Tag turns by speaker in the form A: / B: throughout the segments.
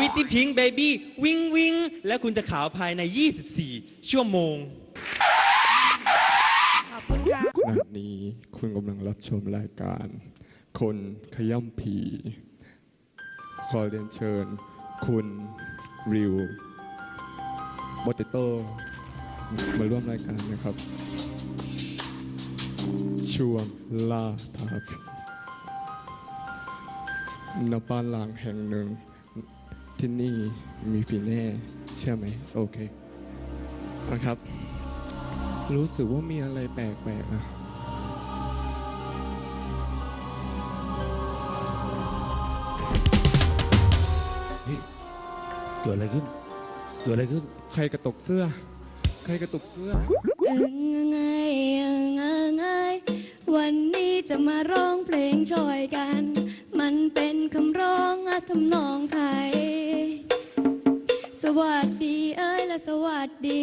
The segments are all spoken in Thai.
A: วิตตี้พิงค์เบบี้วิงวิงและคุณจะขาวภายใน 24 ชั่วโมง
B: ขอบคุณค่ะ
C: ขณะนี้คุณกำลังรับชมรายการ คนขย่ำผี ขอเรียนเชิญ คุณริวบอตโต้มาร่วมรายการนะครับ ช่วงล่าท้าผีณบ้านหลางแห่งหนึ่ง ที่นี่มีผีแน่เชื่อไหมโอเคนะครับ รู้สึกว่ามีอะไรแปลกๆอะ
D: เกิดอะไรขึ้น เกิดอะไรขึ้น
C: ใครกระตกเสื้อ ใครกระตกเสื้อ
B: เอิงไงเอิงไงวันนี้จะมาร้องเพลงช่อยกัน มันเป็นคำร้องอะทำนองไทย สวัสดีเอ้ยและสวัสดี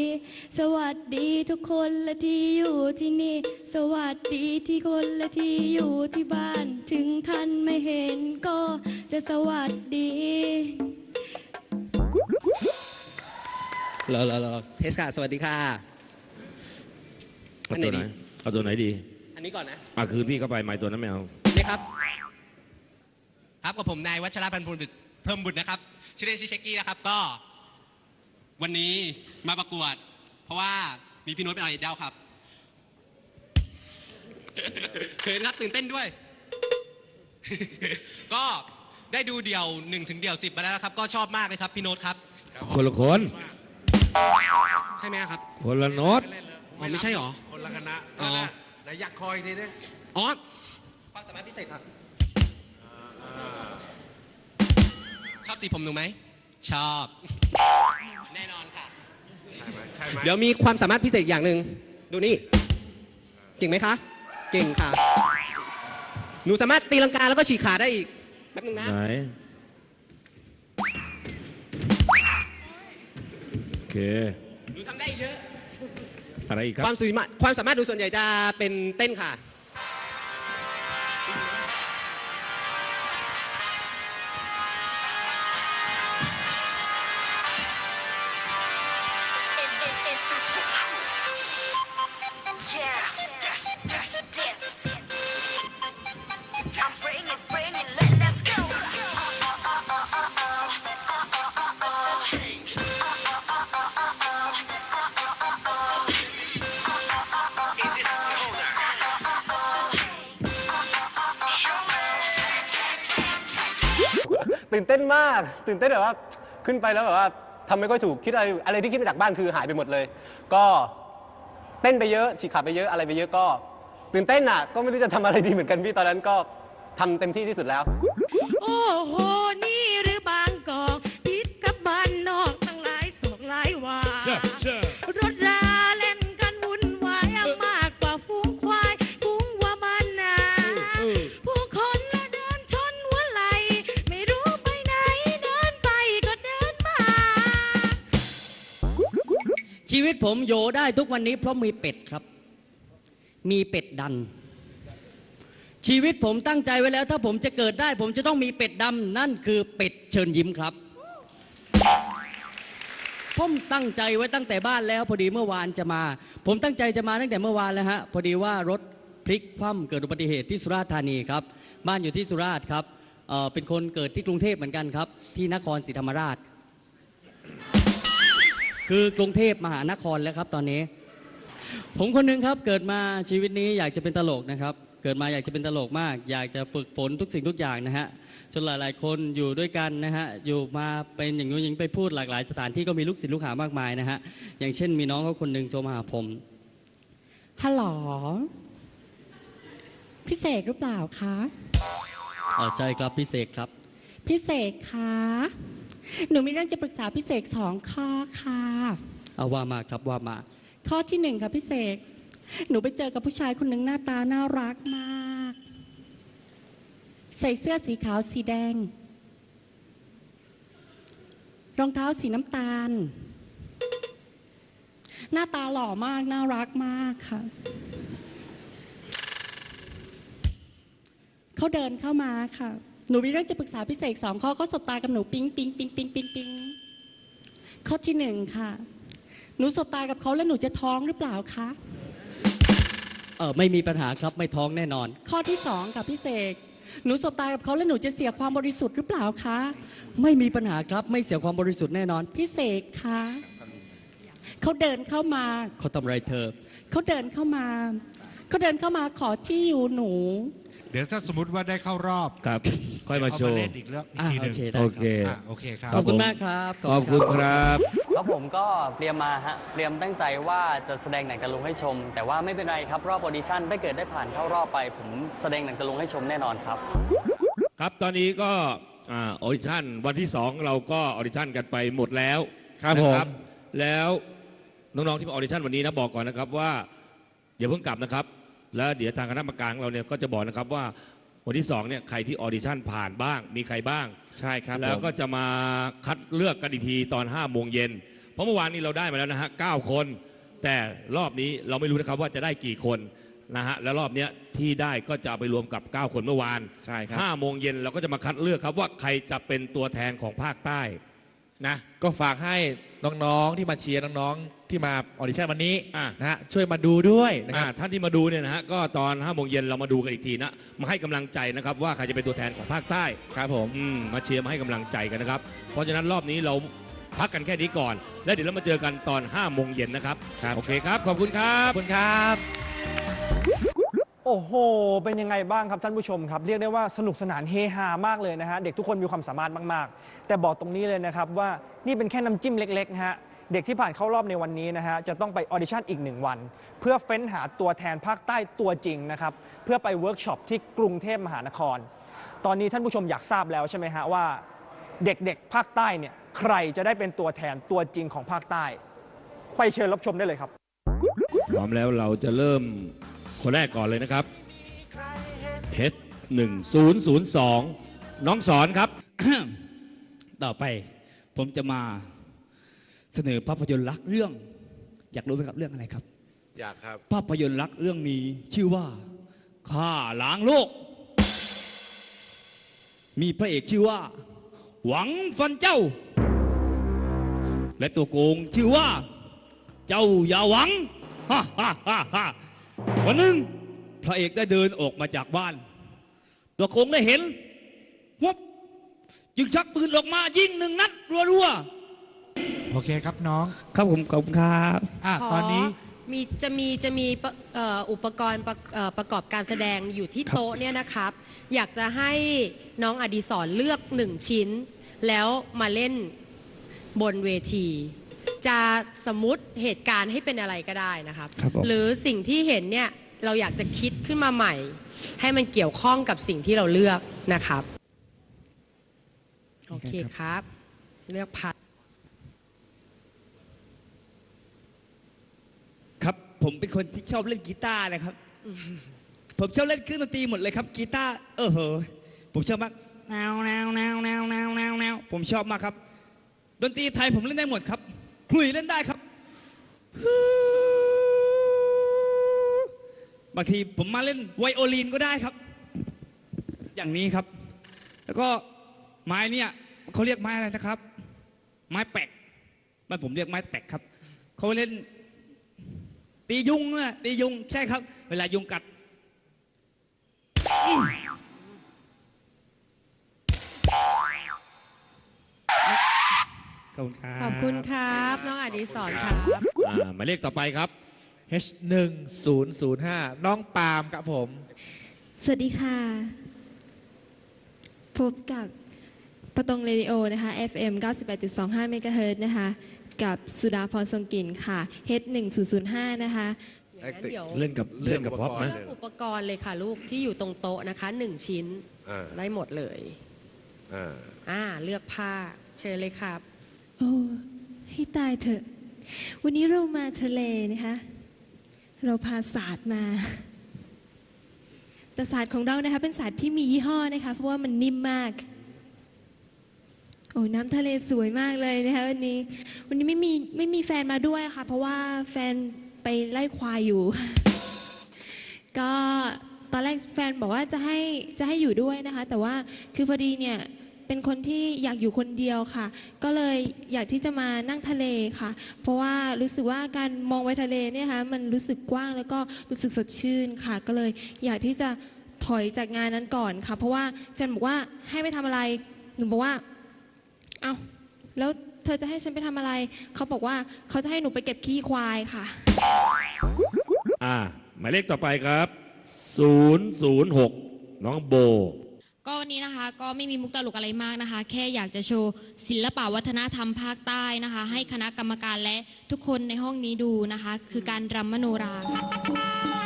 B: สวัสดีทุกคนและที่อยู่ที่นี่ สวัสดีที่คนและที่อยู่ที่บ้าน ถึงท่านไม่เห็นก็จะสวัสดี
A: รอรอรอเทสค่ะ สวัสดีค่ะ
D: เอาตัวไหน เอาตัวไหนดี
A: อันนี้ก่อนนะ
D: อะคืนพี่เข้าไปไม้ตัวนั้นไม่เอา
A: นี่ครับ ครับกับผมนายวัชรพันธ์พลบุตรเพิ่มบุตรนะครับชื่อเล่นชื่อเช็กกี้นะครับก็ วันนี้มาประกวด เพราะว่ามีพี่โน้ตเป็นไอดอลครับเขินครับตื่นเต้นด้วย ก็ได้ดูเดี่ยวหนึ่งถึงเดี่ยวสิบมาแล้วนะครับ ก็ชอบมากเลยครับพี่โน้ตครับ
D: คนละคน
A: ใช่ไหมครับ
D: คนละโน้ต
A: อ๋อไม่ใช่หรอ
E: คนละคณะ
A: อ๋อ
E: ไหนยักคอยทีนี้
A: อ๋อความสามารถพิเศษครับ ชอบสีผมหนูไหม ชอบ แน่นอนค่ะ
E: ใช่ไหมใช่ไหม
A: เดี๋ยวมีความสามารถพิเศษอย่างหนึ่ง ดูนี่ เก่งไหมคะ เก่งค่ะ หนูสามารถตีลังกาแล้วก็ฉีกขาได้อีก แป๊บนึงนะ
D: ไหนโอเค
A: หนูทำได้เยอะ
D: อะไรอีกครั
A: ค
D: บ
A: วามสามารถความสามารถดูส่วนใหญ่จะเป็นเต้นค่ะ ตื่นเต้นมาก ตื่นเต้นแบบว่าขึ้นไปแล้วแบบว่า ทำไม่ค่อยถูกคิดอะไรอะไรที่คิดมาจากบ้านคือหายไปหมดเลย ก็เต้นไปเยอะฉีกขาไปเยอะอะไรไปเยอะก็ตื่นเต้นอะก็ไม่รู้จะทำอะไรดีเหมือนกันพี่ตอนนั้นก็ทำเต็มที่ที่สุดแล้ว
F: โอ้โหนี่
G: วิตผมโยได้ทุกวันนี้เพราะมีเป็ดครับ มีเป็ดดัน ชีวิตผมตั้งใจไว้แล้ว ถ้าผมจะเกิดได้ ผมจะต้องมีเป็ดดำนั่นคือเป็ดเชิญยิ้มครับผมตั้งใจไว้ตั้งแต่บ้านแล้ว พอดีเมื่อวานจะมา ผมตั้งใจจะมาตั้งแต่เมื่อวานแล้วฮะพอดีว่ารถพลิกคว่ำเกิดอุบัติเหตุที่สุราษฎร์ธานีครับบ้านอยู่ที่สุราษฎร์ครับเอ่อเป็นคนเกิดที่กรุงเทพเหมือนกันครับ ที่นครศรีธรรมราช คือกรุงเทพมหานครแล้วครับตอนนี้ ผมคนหนึงครับเกิดมาชีวิตนี้อยากจะเป็นตลกนะครับ เกิดมาอยากจะเป็นตลกมาก อยากจะฝึกฝนทุกสิ่งทุกอย่างนะฮะจนหลาย ๆ คนอยู่ด้วยกันนะฮะอยู่มาเป็นอย่างนู้นอย่างนี้ไปพูดหลากหลายสถานที่ก็มีลูกศิษย์ลูกหามากมายนะฮะอย่างเช่นมีน้องเขาคนหนึ่งโทรมาหาผม ฮัลโหลพี่เสกหรือเปล่าคะ อ๋อใช่ครับพี่เสกครับ พี่เสกคะ หนูมีเรื่องจะปรึกษาพี่เสกสองข้อค่ะ เอาว่ามาครับว่ามา ข้อที่หนึ่งค่ะพี่เสก หนูไปเจอกับผู้ชายคนหนึ่งหน้าตาน่ารักมาก ใส่เสื้อสีขาวสีแดง รองเท้าสีน้ำตาล หน้าตาหล่อมากน่ารักมากค่ะ เขาเดินเข้ามาค่ะ
H: หนูมีเรื่องจะปรึกษาพี่เสกสองข้อก็สบตากับหนูปิ๊งปิ๊งปิ๊งปิ๊งปิ๊งปิ๊งข้อที่หนึ่งค่ะ หนูสบตากับเขาแล้วหนูจะท้องหรือเปล่าคะ
G: เออไม่มีปัญหาครับไม่ท้องแน่นอน
H: ข้อที่สองค่ะพี่เสกหนูสบตากับเขาแล้วหนูจะเสียความบริสุทธิ์หรือเปล่าคะ
G: ไม่มีปัญหาครับไม่เสียความบริสุทธิ์แน่นอน
H: พี่เสกคะเขาเดินเข้ามา
G: เขาทำอะไรเธอ
H: เขาเดินเข้ามาเขาเดินเข้ามาขอที่อยู่หนู
E: เดี๋ยวถ้าสมมติว่าได้เข้ารอบ
D: ครับ ค่อยมา
E: เอา
D: โช
E: มา
D: ว์
E: เล่นอีกเรื่องอีก
G: อ่า
E: ทีห
G: โอ
E: นึ่ง
G: เคได้
D: โอ
G: ค
D: เค
G: รับ
E: อะโอเคครับ
G: ขอบคุณมากครับ
D: ขอบคุณครับ
G: ครับผมก็เตรียมมาฮะเตรียมตั้งใจว่าจะแสดงหนังตะลุงให้ชม แต่ว่าไม่เป็นไรครับรอบออดิชั่นถ้าเกิดได้ผ่านเข้ารอบไป ผมแสดงหนังตะลุงให้ชมแน่นอนครับ
D: ครับตอนนี้ก็อ่าออดิชั่นวันที่ 2 เราก็ออดิชั่นกันไปหมดแล้ว
C: ครับ
D: นะ
C: ผม
D: แล้วน้องๆที่มาออดิชั่นวันนี้นะบอกก่อนนะครับว่าอย่าเพิ่งกลับนะครับ แล้วเดี๋ยวทางคณะกรรมการของเราเนี่ยก็จะบอกนะครับว่าวันที่2เนี่ยใครที่ออดิชั่นผ่านบ้าง มีใครบ้าง
C: ใช่ครับ
D: แล้วก็
C: ผม
D: จะมาคัดเลือกกันอีกทีตอน5โมงเย็นเพราะเมื่อวานนี้เราได้มาแล้วนะฮะ9คน แต่รอบนี้เราไม่รู้นะครับว่าจะได้กี่คนนะฮะแล้วรอบเนี้ยที่ได้ก็จะเอาไปรวมกับ 9 คนเมื่อวาน
C: ใช่ครับ
D: ห้าโมงเย็นเราก็จะมาคัดเลือกครับว่าใครจะเป็นตัวแทนของภาคใต้นะ
C: ก็ฝากให้ น้องๆที่มาเชียร์น้องๆที่มาออดิชั่นวันนี้
D: อะ
C: นะฮะช่วยมาดูด้วยนะค
D: อ่า
C: รับ
D: ท่านที่มาดูเนี่ยนะฮะก็ตอน5้าโมงเย็นเรามาดูกันอีกทีนะมาให้กำลังใจนะครับว่าใครจะเป็นตัวแทนของภาคใต้
C: ครับผม
D: อืมมาเชียร์มาให้กำลังใจกันนะครับ เพราะฉะนั้นรอบนี้เราพักกันแค่นี้ก่อน แล้วเดี๋ยวเรามาเจอกันตอน5้าโมงเย็นนะครับ
C: ครับ
D: โอเคครับขอบคุณครั
C: ข
D: บ
C: อบคุณครับ
I: โอ้โห เป็นยังไงบ้างครับท่านผู้ชมครับ เรียกได้ว่าสนุกสนานเฮฮามากเลยนะฮะ เด็กทุกคนมีความสามารถมาก ๆ แต่บอกตรงนี้เลยนะครับว่านี่เป็นแค่น้ำจิ้มเล็ก ๆ นะฮะ เด็กที่ผ่านเข้ารอบในวันนี้นะฮะ จะต้องไปออดิชั่นอีกหนึ่งวัน เพื่อเฟ้นหาตัวแทนภาคใต้ตัวจริงนะครับ เพื่อไปเวิร์กช็อปที่กรุงเทพมหานคร ตอนนี้ท่านผู้ชมอยากทราบแล้วใช่ไหมฮะว่า เด็กๆภาคใต้เนี่ยใครจะได้เป็นตัวแทนตัวจริงของภาคใต้ ไปเชิญรับชมได้เลยครับ
D: พร้อมแล้วเราจะเริ่ม คนแรกก่อนเลยนะครับ H 1 0 0 2 น้องสอนครับ
J: ต่อไปผมจะมาเสนอภาพยนตร์รักเรื่อง อยากรู้ไหมครับเรื่องอะไรครับ
E: อยากครับ
J: ภาพยนตร์รักเรื่องนี้ชื่อว่าข้าล้างโลก มีพระเอกชื่อว่า หวังฟันเจ้า และตัวโกงชื่อว่า เจ้าอย่าหวังฮ่าฮ่าฮ่าฮ่า วันหนึ่งพระเอกได้เดินออกมาจากบ้าน ตัวโกงได้เห็นวับจึงชักปืนออกมายิงหนึ่งนัดรัวๆ
E: โอเคครับน้อง
J: ครับผมขอบคุณครับ
E: อะตอนนี้
K: มีจะมีจะมีปะเอ่ออุปกรณ์ประเอ่อประกอบการแสดงอยู่ที่โต๊ะเนี่ยนะครับ อยากจะให้น้องอดีศรเลือกหนึ่งชิ้น แล้วมาเล่นบนเวที จะสมมติเหตุการณ์ให้เป็นอะไรก็ได้นะครับ
J: ครับผม
K: หรือสิ่งที่เห็นเนี่ยเราอยากจะคิดขึ้นมาใหม่ ให้มันเกี่ยวข้องกับสิ่งที่เราเลือกนะครับ โอเคครับ เลือกพัด
J: ครับ ผมเป็นคนที่ชอบเล่นกีตาร์นะครับ ผมชอบเล่นเครื่องดนตรีหมดเลยครับกีตาร์เออเหอะผมชอบมากแนวแนวแนวแนวแนวแนวแนวผมชอบมากครับ ดนตรีไทยผมเล่นได้หมดครับ คลุยเล่นได้ครับ บางทีผมมาเล่นไวโอลินก็ได้ครับ อย่างนี้ครับ แล้วก็ไม้เนี่ยเขาเรียกไม้อะไรนะครับ ไม้แปกบ้านผมเรียกไม้แปกครับเขาเล่นตียุงอะตียุงใช่ครับ เวลายุงกัด ขอบคุณครับ
K: ขอบคุณครับ น้องอดีศรครับ
D: อ่าหมายเลขต่อไปครับ
C: H 1 0 0 5 น้องปาล์มครับผม
L: สวัสดีค่ะ พบกับประตงเรดิโอนะคะ FM 98.25เมกะเฮิรตซ์นะคะ กับสุดาพรทรงกลิ่นค่ะ H 1 0 0 5 นะคะ
K: อย่างนั้นเดี๋ยว
D: เล่นกับเล่นกับพ็อปไหม
K: เลือกอุปกรณ์เลยค่ะลูกที่อยู่ตรงโต๊ะนะคะหนึ่งชิ้น
E: อ่า
K: ได้หมดเลย
E: อ่า
K: อ่าเลือกผ้าเชิญเลยครับ
L: โอ้ให้ตายเถอะ วันนี้เรามาทะเลนะคะ เราพาศาสตร์มาแต่ศาสตร์ของเรานะคะเป็นศาสตร์ที่มียี่ห้อนะคะเพราะว่ามันนิ่มมาก โอ้น้ำทะเลสวยมากเลยนะคะวันนี้ วันนี้ไม่มีไม่มีแฟนมาด้วยค่ะ เพราะว่าแฟนไปไล่ควายอยู่ ก็ตอนแรกแฟนบอกว่าจะให้จะให้อยู่ด้วยนะคะ แต่ว่าคือพอดีเนี่ย เป็นคนที่อยากอยู่คนเดียวค่ะ ก็เลยอยากที่จะมานั่งทะเลค่ะ เพราะว่ารู้สึกว่าการมองไปทะเลเนี่ยค่ะมันรู้สึกกว้างแล้วก็รู้สึกสดชื่นค่ะ ก็เลยอยากที่จะถอยจากงานนั้นก่อนค่ะ เพราะว่าแฟนบอกว่าให้ไปทำอะไรหนูบอกว่า เอา้าแล้วเธอจะให้ฉันไปทำอะไร เขาบอกว่าเขาจะให้หนูไปเก็บขี้ควายค่ะ
D: อ่าหมายเลขต่อไปครับ 006 น้องโบ
M: ก็วันนี้นะคะก็ไม่มีมุกตลกอะไรมากนะคะ แค่อยากจะโชว์ศิลปะวัฒนธรรมภาคใต้นะคะ ให้คณะกรรมการและทุกคนในห้องนี้ดูนะคะ คือการรำมโนราค่ะ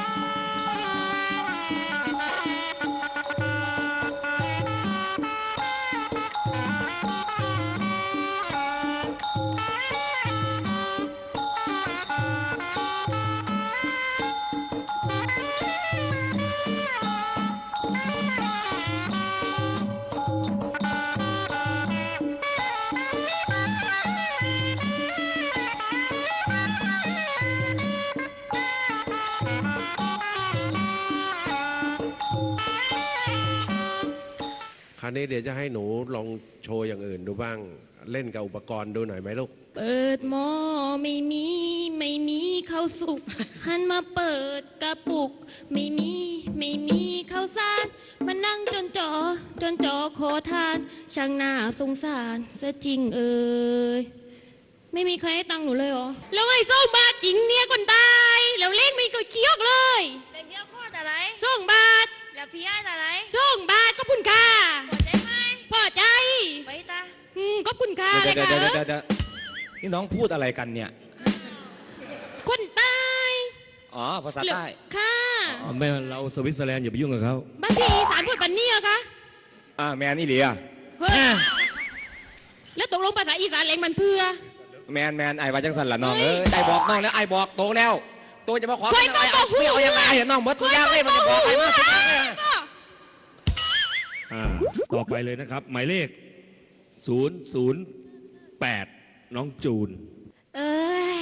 E: ราวนี้เดี๋ยวจะให้หนูลองโชว์อย่างอื่นดูบ้าง เล่นกับอุปกรณ์ดูหน่อยไหมลูก
M: เปิดหม้อไม่มีไม่มีข้าวสุกหันมาเปิดกระปุก ไม่มีไม่มีข้าวสารมานั่งจนจอจนจอขอทาน ช่างน่าสงสารซะจริงเอ่ยไม่มีใครให้ตังค์หนูเลยเหรอ แล้วไอ้ส้มบาทจริงเนี่ยคนตาย แล้วเลขไม่ก็เคี้ยวเลย
F: เด็กเดียวข้อแต่ไร
M: ส่งบาท
F: แล้วพี่ให้แต่ไร
M: ส่งบาทก็คุณค่า
F: ปวดใจไหม
M: พอใจ
F: ไปตา
M: อืมก็คุณค่าเลย
J: เดี๋ยว
M: ค่ะ
J: เดี๋ยวเดี๋ยวเดี๋ยวนี่น้องพูดอะไรกันเนี่ย
M: คนตาย
J: อ๋อ ภาษาใต้
M: ค่ะ
D: ไม่เราสวิตเซอร์แลนด์อย่าไปยุ่งกับเขา
M: บ้านพี่อีสารพูดปันนี่เหรอคะ
J: อ่าแมนนี่เหลีย
M: เฮ้ยแล้วตกลงภาษาอีสานเล้งมันเพื่อ
J: แมนแมนไอ้วาจังสันละน้องเอ้ยไอ้บอกน้องแล้วไอ้บอกโตแล้ว โตจะมาขอ
M: เคย
J: ไอ้
M: ฟัง
J: ไอ้
M: บอก
J: เอา
M: หู
J: ไม่เอายังไงเห็นน้องหมดทุกอย่างเลยมันจะบอกไอ้มา
D: ต่อไปเลยนะครับ หมายเลข 008 น้องจูน
M: เอ้ย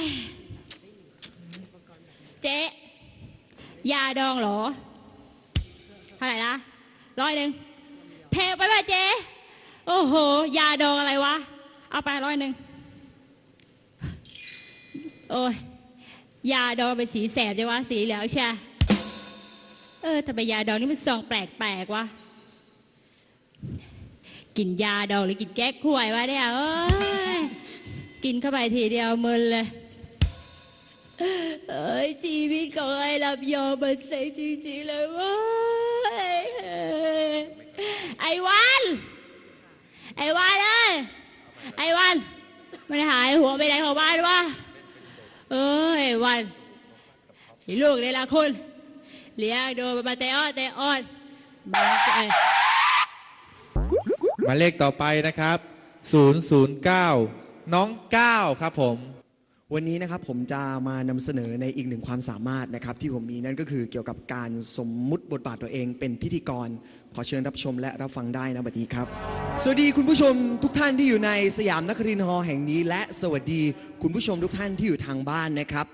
M: เจ๊ยาดองเหรอเท่าไหร่ละร้อยหนึ่งแพงไปป่ะเจ๊โอ้โห ยาดองอะไรวะ เอาไปร้อยหนึ่งโอ้ยยาดองเป็นสีแสบจังวะสีเหลืองใช่เออทำไมยาดองนี่มันซองแปลกๆวะ กินยาดองหรือกินแก้ขวยวะเนี่ยเอ้ยกินเข้าไปทีเดียวมึนเลย เอ้ยชีวิตของไอ้ลำยองมันเซ็งจริงๆเลยเว้ยไอ้วัน ไอ้วันเอ้ยไอ้วัน มันหายหัวไปไหนของบ้านวะเอ้ยไอ้วันไอ้ลูกเลยละคุณเลี้ยงดูมันมาเตะอ้อนเตะอ้อนมันเอ้ยา
N: ยเลขต่อไปนะครับ 009 น้องก้าครับผม
O: วันนี้นะครับผมจะมานำเสนอในอีกหนึ่งความสามารถนะครับ ที่ผมมีนั่นก็คือเกี่ยวกับการสมมุติบทบาทตัวเองเป็นพิธีกร ขอเชิญรับชมและรับฟังได้นะบัดนี้ครับ สวัสดีคุณผู้ชมทุกท่านที่อยู่ในสยามนครินทร์ฮอลล์แห่งนี้ และสวัสดีคุณผู้ชมทุกท่านที่อยู่ทางบ้านนะครับ